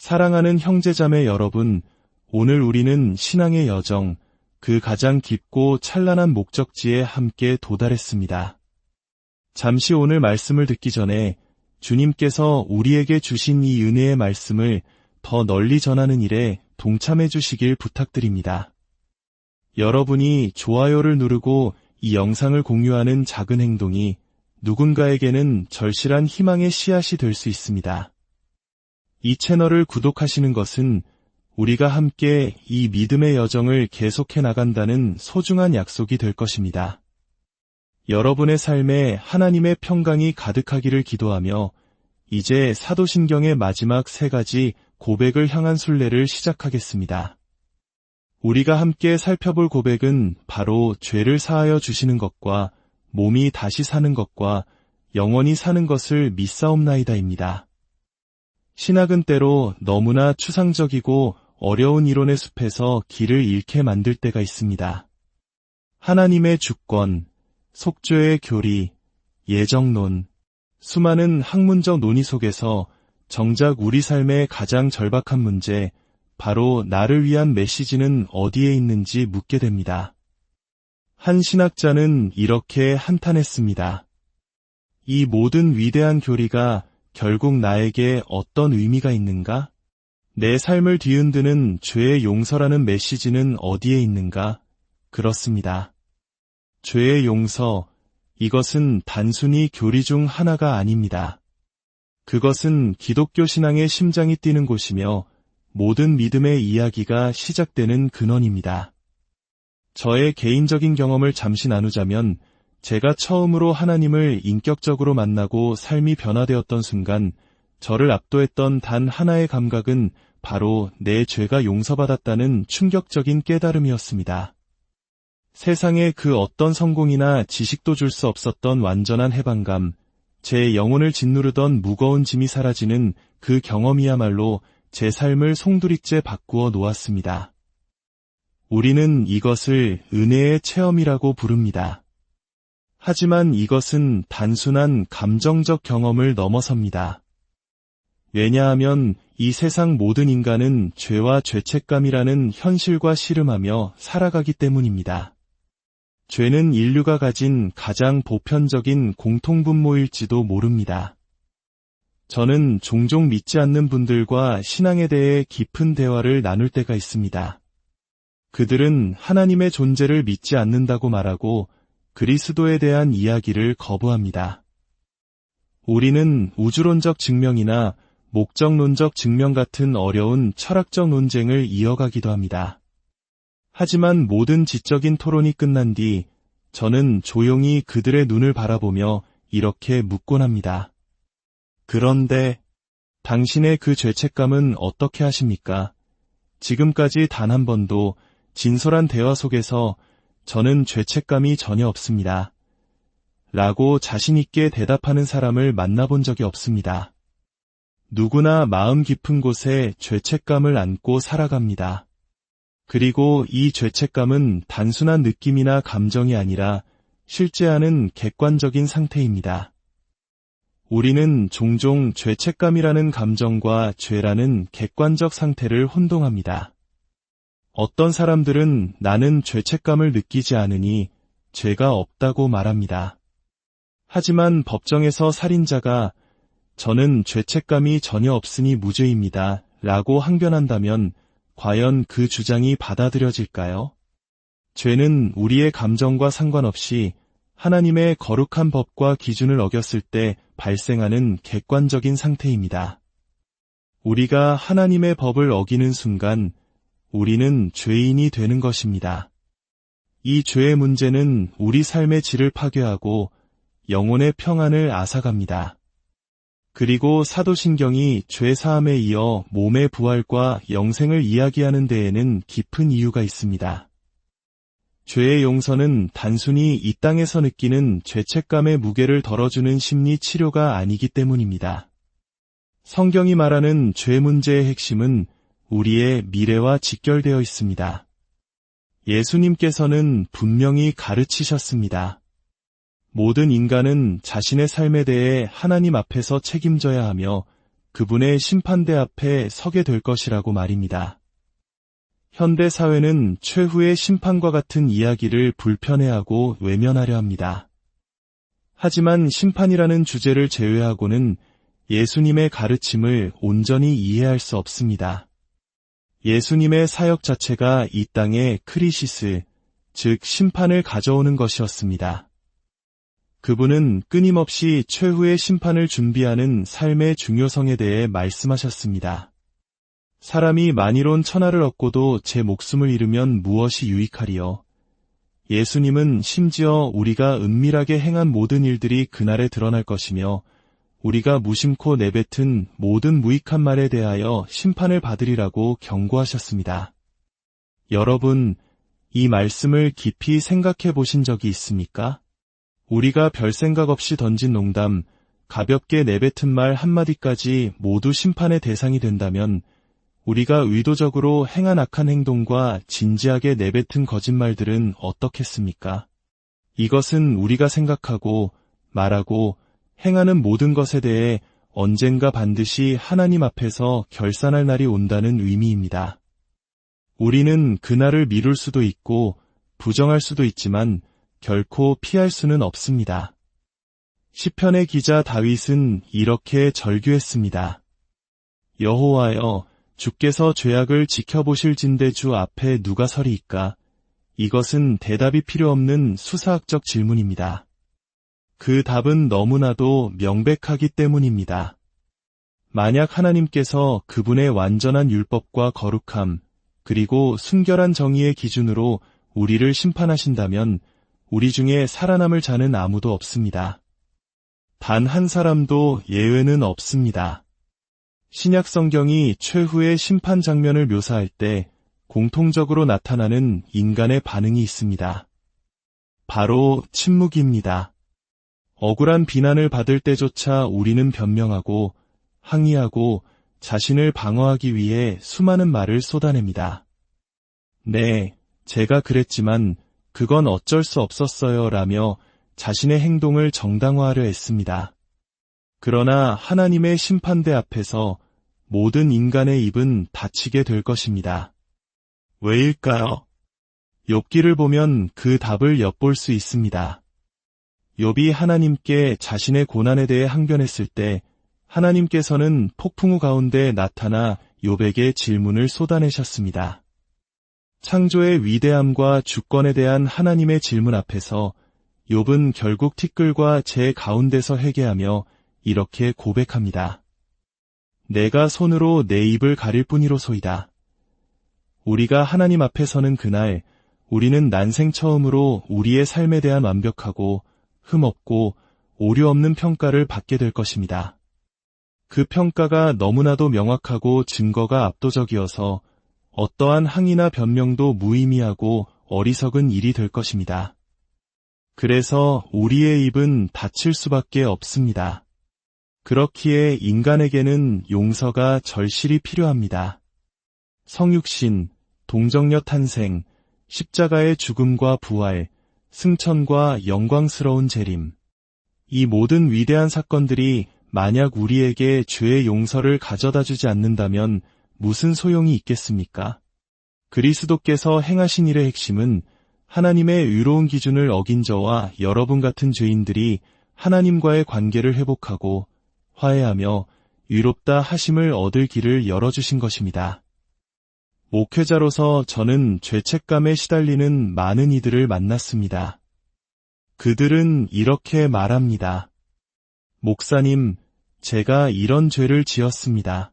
사랑하는 형제자매 여러분, 오늘 우리는 신앙의 여정, 그 가장 깊고 찬란한 목적지에 함께 도달했습니다. 잠시 오늘 말씀을 듣기 전에 주님께서 우리에게 주신 이 은혜의 말씀을 더 널리 전하는 일에 동참해 주시길 부탁드립니다. 여러분이 좋아요를 누르고 이 영상을 공유하는 작은 행동이 누군가에게는 절실한 희망의 씨앗이 될 수 있습니다. 이 채널을 구독하시는 것은 우리가 함께 이 믿음의 여정을 계속해 나간다는 소중한 약속이 될 것입니다. 여러분의 삶에 하나님의 평강이 가득하기를 기도하며 이제 사도신경의 마지막 세 가지 고백을 향한 순례를 시작하겠습니다. 우리가 함께 살펴볼 고백은 바로 죄를 사하여 주시는 것과 몸이 다시 사는 것과 영원히 사는 것을 믿사옵나이다입니다. 신학은 때로 너무나 추상적이고 어려운 이론의 숲에서 길을 잃게 만들 때가 있습니다. 하나님의 주권, 속죄의 교리, 예정론, 수많은 학문적 논의 속에서 정작 우리 삶의 가장 절박한 문제, 바로 나를 위한 메시지는 어디에 있는지 묻게 됩니다. 한 신학자는 이렇게 한탄했습니다. 이 모든 위대한 교리가 결국 나에게 어떤 의미가 있는가? 내 삶을 뒤흔드는 죄의 용서라는 메시지는 어디에 있는가? 그렇습니다. 죄의 용서, 이것은 단순히 교리 중 하나가 아닙니다. 그것은 기독교 신앙의 심장이 뛰는 곳이며 모든 믿음의 이야기가 시작되는 근원입니다. 저의 개인적인 경험을 잠시 나누자면 제가 처음으로 하나님을 인격적으로 만나고 삶이 변화되었던 순간 저를 압도했던 단 하나의 감각은 바로 내 죄가 용서받았다는 충격적인 깨달음이었습니다. 세상에 그 어떤 성공이나 지식도 줄 수 없었던 완전한 해방감, 제 영혼을 짓누르던 무거운 짐이 사라지는 그 경험이야말로 제 삶을 송두리째 바꾸어 놓았습니다. 우리는 이것을 은혜의 체험이라고 부릅니다. 하지만 이것은 단순한 감정적 경험을 넘어섭니다. 왜냐하면 이 세상 모든 인간은 죄와 죄책감이라는 현실과 씨름하며 살아가기 때문입니다. 죄는 인류가 가진 가장 보편적인 공통분모일지도 모릅니다. 저는 종종 믿지 않는 분들과 신앙에 대해 깊은 대화를 나눌 때가 있습니다. 그들은 하나님의 존재를 믿지 않는다고 말하고 그리스도에 대한 이야기를 거부합니다. 우리는 우주론적 증명이나 목적론적 증명 같은 어려운 철학적 논쟁을 이어가기도 합니다. 하지만 모든 지적인 토론이 끝난 뒤 저는 조용히 그들의 눈을 바라보며 이렇게 묻곤 합니다. 그런데 당신의 그 죄책감은 어떻게 하십니까? 지금까지 단 한 번도 진솔한 대화 속에서 저는 죄책감이 전혀 없습니다. 라고 자신있게 대답하는 사람을 만나본 적이 없습니다. 누구나 마음 깊은 곳에 죄책감을 안고 살아갑니다. 그리고 이 죄책감은 단순한 느낌이나 감정이 아니라 실제하는 객관적인 상태입니다. 우리는 종종 죄책감이라는 감정과 죄라는 객관적 상태를 혼동합니다. 어떤 사람들은 나는 죄책감을 느끼지 않으니 죄가 없다고 말합니다. 하지만 법정에서 살인자가 저는 죄책감이 전혀 없으니 무죄입니다. 라고 항변한다면 과연 그 주장이 받아들여질까요? 죄는 우리의 감정과 상관없이 하나님의 거룩한 법과 기준을 어겼을 때 발생하는 객관적인 상태입니다. 우리가 하나님의 법을 어기는 순간 우리는 죄인이 되는 것입니다. 이 죄의 문제는 우리 삶의 질을 파괴하고 영혼의 평안을 앗아갑니다. 그리고 사도신경이 죄 사함에 이어 몸의 부활과 영생을 이야기하는 데에는 깊은 이유가 있습니다. 죄의 용서는 단순히 이 땅에서 느끼는 죄책감의 무게를 덜어주는 심리 치료가 아니기 때문입니다. 성경이 말하는 죄 문제의 핵심은 우리의 미래와 직결되어 있습니다. 예수님께서는 분명히 가르치셨습니다. 모든 인간은 자신의 삶에 대해 하나님 앞에서 책임져야 하며 그분의 심판대 앞에 서게 될 것이라고 말입니다. 현대 사회는 최후의 심판과 같은 이야기를 불편해하고 외면하려 합니다. 하지만 심판이라는 주제를 제외하고는 예수님의 가르침을 온전히 이해할 수 없습니다. 예수님의 사역 자체가 이 땅에 크리시스, 즉 심판을 가져오는 것이었습니다. 그분은 끊임없이 최후의 심판을 준비하는 삶의 중요성에 대해 말씀하셨습니다. 사람이 만이론 천하를 얻고도 제 목숨을 잃으면 무엇이 유익하리요? 예수님은 심지어 우리가 은밀하게 행한 모든 일들이 그날에 드러날 것이며 우리가 무심코 내뱉은 모든 무익한 말에 대하여 심판을 받으리라고 경고하셨습니다. 여러분, 이 말씀을 깊이 생각해 보신 적이 있습니까? 우리가 별 생각 없이 던진 농담, 가볍게 내뱉은 말 한마디까지 모두 심판의 대상이 된다면 우리가 의도적으로 행한 악한 행동과 진지하게 내뱉은 거짓말들은 어떻겠습니까? 이것은 우리가 생각하고 말하고 행하는 모든 것에 대해 언젠가 반드시 하나님 앞에서 결산할 날이 온다는 의미입니다. 우리는 그날을 미룰 수도 있고 부정할 수도 있지만 결코 피할 수는 없습니다. 시편의 기자 다윗은 이렇게 절규했습니다. 여호와여 주께서 죄악을 지켜보실진대 주 앞에 누가 서리이까? 이것은 대답이 필요 없는 수사학적 질문입니다. 그 답은 너무나도 명백하기 때문입니다. 만약 하나님께서 그분의 완전한 율법과 거룩함, 그리고 순결한 정의의 기준으로 우리를 심판하신다면 우리 중에 살아남을 자는 아무도 없습니다. 단 한 사람도 예외는 없습니다. 신약 성경이 최후의 심판 장면을 묘사할 때 공통적으로 나타나는 인간의 반응이 있습니다. 바로 침묵입니다. 억울한 비난을 받을 때조차 우리는 변명하고 항의하고 자신을 방어하기 위해 수많은 말을 쏟아냅니다. 네, 제가 그랬지만 그건 어쩔 수 없었어요 라며 자신의 행동을 정당화하려 했습니다. 그러나 하나님의 심판대 앞에서 모든 인간의 입은 닫히게 될 것입니다. 왜일까요? 욥기를 보면 그 답을 엿볼 수 있습니다. 욥이 하나님께 자신의 고난에 대해 항변했을 때 하나님께서는 폭풍우 가운데 나타나 욥에게 질문을 쏟아내셨습니다. 창조의 위대함과 주권에 대한 하나님의 질문 앞에서 욥은 결국 티끌과 제 가운데서 회개하며 이렇게 고백합니다. 내가 손으로 내 입을 가릴 뿐이로소이다. 우리가 하나님 앞에 서는 그날 우리는 난생 처음으로 우리의 삶에 대한 완벽하고 흠없고 오류 없는 평가를 받게 될 것입니다. 그 평가가 너무나도 명확하고 증거가 압도적이어서 어떠한 항의나 변명도 무의미하고 어리석은 일이 될 것입니다. 그래서 우리의 입은 닫힐 수밖에 없습니다. 그렇기에 인간에게는 용서가 절실히 필요합니다. 성육신, 동정녀 탄생, 십자가의 죽음과 부활, 승천과 영광스러운 재림. 이 모든 위대한 사건들이 만약 우리에게 죄의 용서를 가져다 주지 않는다면 무슨 소용이 있겠습니까? 그리스도께서 행하신 일의 핵심은 하나님의 의로운 기준을 어긴 저와 여러분 같은 죄인들이 하나님과의 관계를 회복하고 화해하며 위롭다 하심을 얻을 길을 열어주신 것입니다. 목회자로서 저는 죄책감에 시달리는 많은 이들을 만났습니다. 그들은 이렇게 말합니다. 목사님, 제가 이런 죄를 지었습니다.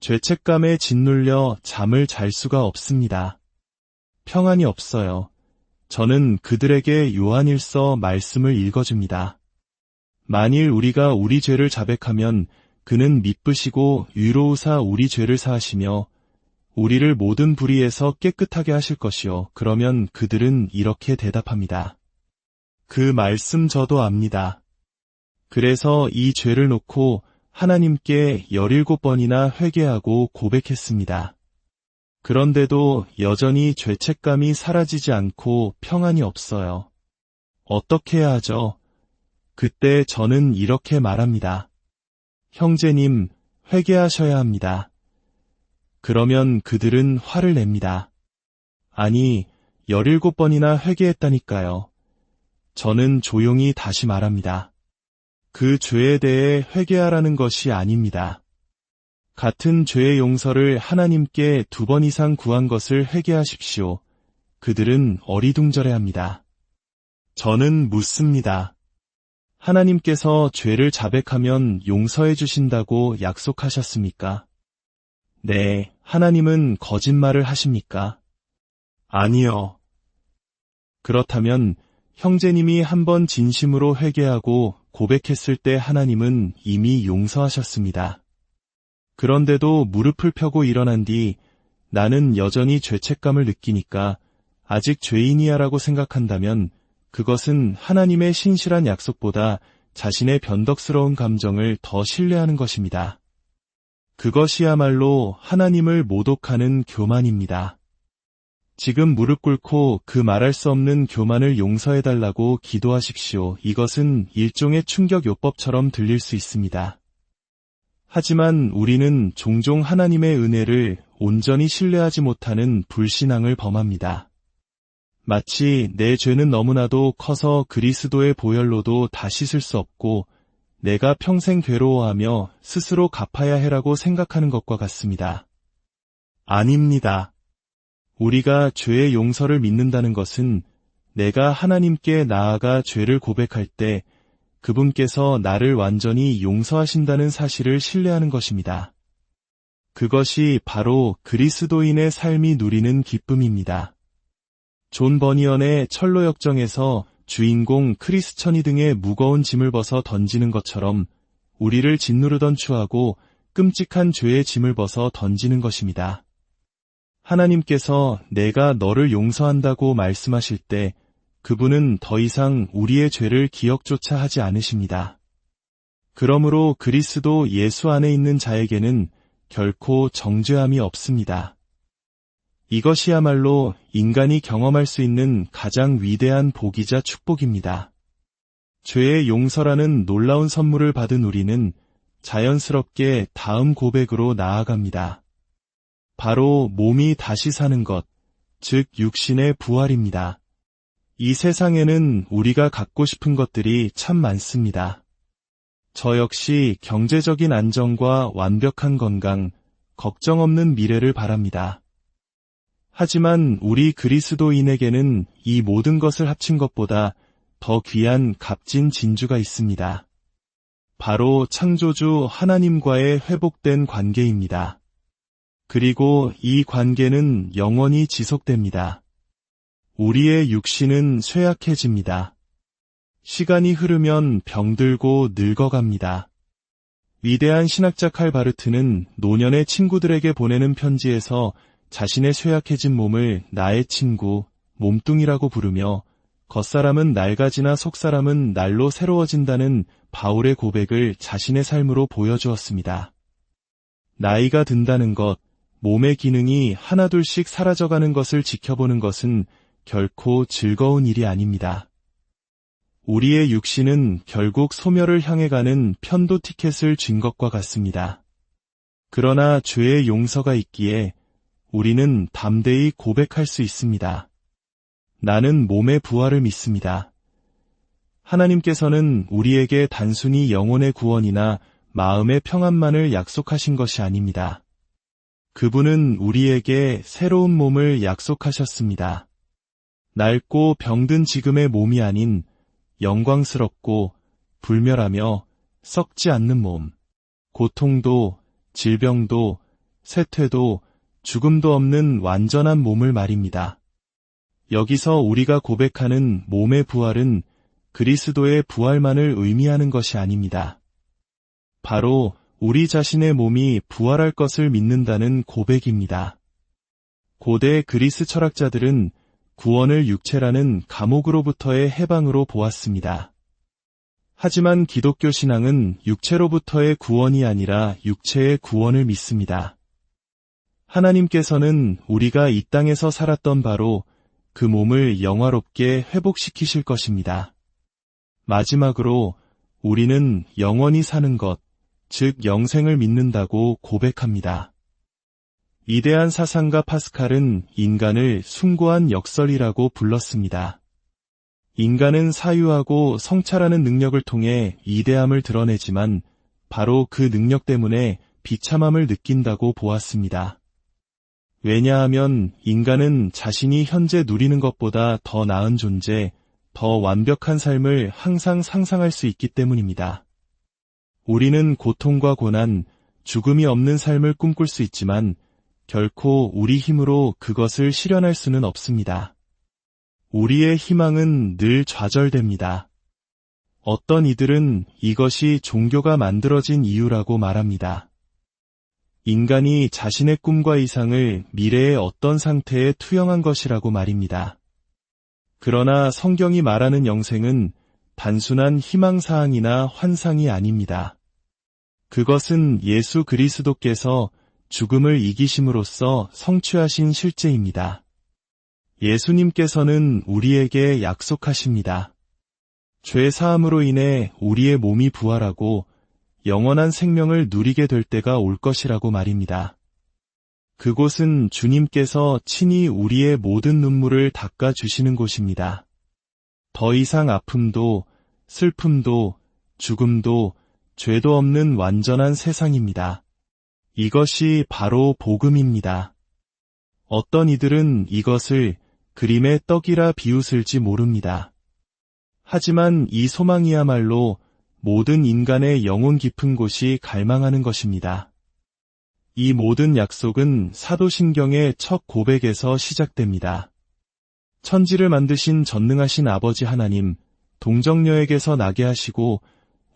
죄책감에 짓눌려 잠을 잘 수가 없습니다. 평안이 없어요. 저는 그들에게 요한일서 말씀을 읽어줍니다. 만일 우리가 우리 죄를 자백하면 그는 미쁘시고 위로우사 우리 죄를 사하시며 우리를 모든 불의에서 깨끗하게 하실 것이요. 그러면 그들은 이렇게 대답합니다. 그 말씀 저도 압니다. 그래서 이 죄를 놓고 하나님께 17번이나 회개하고 고백했습니다. 그런데도 여전히 죄책감이 사라지지 않고 평안이 없어요. 어떻게 해야 하죠? 그때 저는 이렇게 말합니다. 형제님, 회개하셔야 합니다. 그러면 그들은 화를 냅니다. 아니, 17번이나 회개했다니까요. 저는 조용히 다시 말합니다. 그 죄에 대해 회개하라는 것이 아닙니다. 같은 죄의 용서를 하나님께 두 번 이상 구한 것을 회개하십시오. 그들은 어리둥절해 합니다. 저는 묻습니다. 하나님께서 죄를 자백하면 용서해 주신다고 약속하셨습니까? 네, 하나님은 거짓말을 하십니까? 아니요. 그렇다면 형제님이 한번 진심으로 회개하고 고백했을 때 하나님은 이미 용서하셨습니다. 그런데도 무릎을 펴고 일어난 뒤 나는 여전히 죄책감을 느끼니까 아직 죄인이야라고 생각한다면 그것은 하나님의 신실한 약속보다 자신의 변덕스러운 감정을 더 신뢰하는 것입니다. 그것이야말로 하나님을 모독하는 교만입니다. 지금 무릎 꿇고 그 말할 수 없는 교만을 용서해달라고 기도하십시오. 이것은 일종의 충격요법처럼 들릴 수 있습니다. 하지만 우리는 종종 하나님의 은혜를 온전히 신뢰하지 못하는 불신앙을 범합니다. 마치 내 죄는 너무나도 커서 그리스도의 보혈로도 다 씻을 수 없고 내가 평생 괴로워하며 스스로 갚아야 해라고 생각하는 것과 같습니다. 아닙니다. 우리가 죄의 용서를 믿는다는 것은 내가 하나님께 나아가 죄를 고백할 때 그분께서 나를 완전히 용서하신다는 사실을 신뢰하는 것입니다. 그것이 바로 그리스도인의 삶이 누리는 기쁨입니다. 존 버니언의 철로 역정에서 주인공 크리스천이 등의 무거운 짐을 벗어 던지는 것처럼 우리를 짓누르던 추하고 끔찍한 죄의 짐을 벗어 던지는 것입니다. 하나님께서 내가 너를 용서한다고 말씀하실 때 그분은 더 이상 우리의 죄를 기억조차 하지 않으십니다. 그러므로 그리스도 예수 안에 있는 자에게는 결코 정죄함이 없습니다. 이것이야말로 인간이 경험할 수 있는 가장 위대한 복이자 축복입니다. 죄의 용서라는 놀라운 선물을 받은 우리는 자연스럽게 다음 고백으로 나아갑니다. 바로 몸이 다시 사는 것, 즉 육신의 부활입니다. 이 세상에는 우리가 갖고 싶은 것들이 참 많습니다. 저 역시 경제적인 안정과 완벽한 건강, 걱정 없는 미래를 바랍니다. 하지만 우리 그리스도인에게는 이 모든 것을 합친 것보다 더 귀한 값진 진주가 있습니다. 바로 창조주 하나님과의 회복된 관계입니다. 그리고 이 관계는 영원히 지속됩니다. 우리의 육신은 쇠약해집니다. 시간이 흐르면 병들고 늙어갑니다. 위대한 신학자 칼 바르트는 노년의 친구들에게 보내는 편지에서 자신의 쇠약해진 몸을 나의 친구, 몸뚱이라고 부르며 겉사람은 낡아지나 속사람은 날로 새로워진다는 바울의 고백을 자신의 삶으로 보여주었습니다. 나이가 든다는 것, 몸의 기능이 하나둘씩 사라져가는 것을 지켜보는 것은 결코 즐거운 일이 아닙니다. 우리의 육신은 결국 소멸을 향해 가는 편도 티켓을 쥔 것과 같습니다. 그러나 죄의 용서가 있기에 우리는 담대히 고백할 수 있습니다. 나는 몸의 부활을 믿습니다. 하나님께서는 우리에게 단순히 영혼의 구원이나 마음의 평안만을 약속하신 것이 아닙니다. 그분은 우리에게 새로운 몸을 약속하셨습니다. 낡고 병든 지금의 몸이 아닌 영광스럽고 불멸하며 썩지 않는 몸, 고통도 질병도 쇠퇴도 죽음도 없는 완전한 몸을 말입니다. 여기서 우리가 고백하는 몸의 부활은 그리스도의 부활만을 의미하는 것이 아닙니다. 바로 우리 자신의 몸이 부활할 것을 믿는다는 고백입니다. 고대 그리스 철학자들은 구원을 육체라는 감옥으로부터의 해방으로 보았습니다. 하지만 기독교 신앙은 육체로부터의 구원이 아니라 육체의 구원을 믿습니다. 하나님께서는 우리가 이 땅에서 살았던 바로 그 몸을 영화롭게 회복시키실 것입니다. 마지막으로 우리는 영원히 사는 것, 즉 영생을 믿는다고 고백합니다. 이대한 사상가 파스칼은 인간을 숭고한 역설이라고 불렀습니다. 인간은 사유하고 성찰하는 능력을 통해 이대함을 드러내지만 바로 그 능력 때문에 비참함을 느낀다고 보았습니다. 왜냐하면 인간은 자신이 현재 누리는 것보다 더 나은 존재, 더 완벽한 삶을 항상 상상할 수 있기 때문입니다. 우리는 고통과 고난, 죽음이 없는 삶을 꿈꿀 수 있지만 결코 우리 힘으로 그것을 실현할 수는 없습니다. 우리의 희망은 늘 좌절됩니다. 어떤 이들은 이것이 종교가 만들어진 이유라고 말합니다. 인간이 자신의 꿈과 이상을 미래의 어떤 상태에 투영한 것이라고 말입니다. 그러나 성경이 말하는 영생은 단순한 희망사항이나 환상이 아닙니다. 그것은 예수 그리스도께서 죽음을 이기심으로써 성취하신 실제입니다. 예수님께서는 우리에게 약속하십니다. 죄 사함으로 인해 우리의 몸이 부활하고 영원한 생명을 누리게 될 때가 올 것이라고 말입니다. 그곳은 주님께서 친히 우리의 모든 눈물을 닦아 주시는 곳입니다. 더 이상 아픔도 슬픔도 죽음도 죄도 없는 완전한 세상입니다. 이것이 바로 복음입니다. 어떤 이들은 이것을 그림의 떡이라 비웃을지 모릅니다. 하지만 이 소망이야말로 모든 인간의 영혼 깊은 곳이 갈망하는 것입니다. 이 모든 약속은 사도신경의 첫 고백에서 시작됩니다. 천지를 만드신 전능하신 아버지 하나님, 동정녀에게서 나게 하시고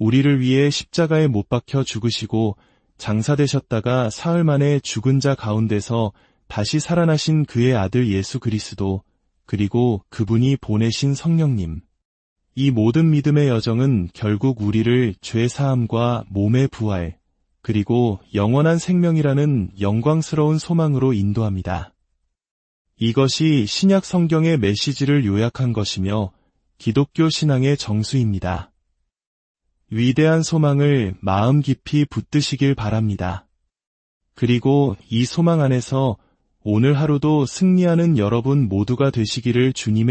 우리를 위해 십자가에 못 박혀 죽으시고 장사되셨다가 사흘 만에 죽은 자 가운데서 다시 살아나신 그의 아들 예수 그리스도, 그리고 그분이 보내신 성령님. 이 모든 믿음의 여정은 결국 우리를 죄 사함과 몸의 부활, 그리고 영원한 생명이라는 영광스러운 소망으로 인도합니다. 이것이 신약 성경의 메시지를 요약한 것이며 기독교 신앙의 정수입니다. 위대한 소망을 마음 깊이 붙드시길 바랍니다. 그리고 이 소망 안에서 오늘 하루도 승리하는 여러분 모두가 되시기를 주님의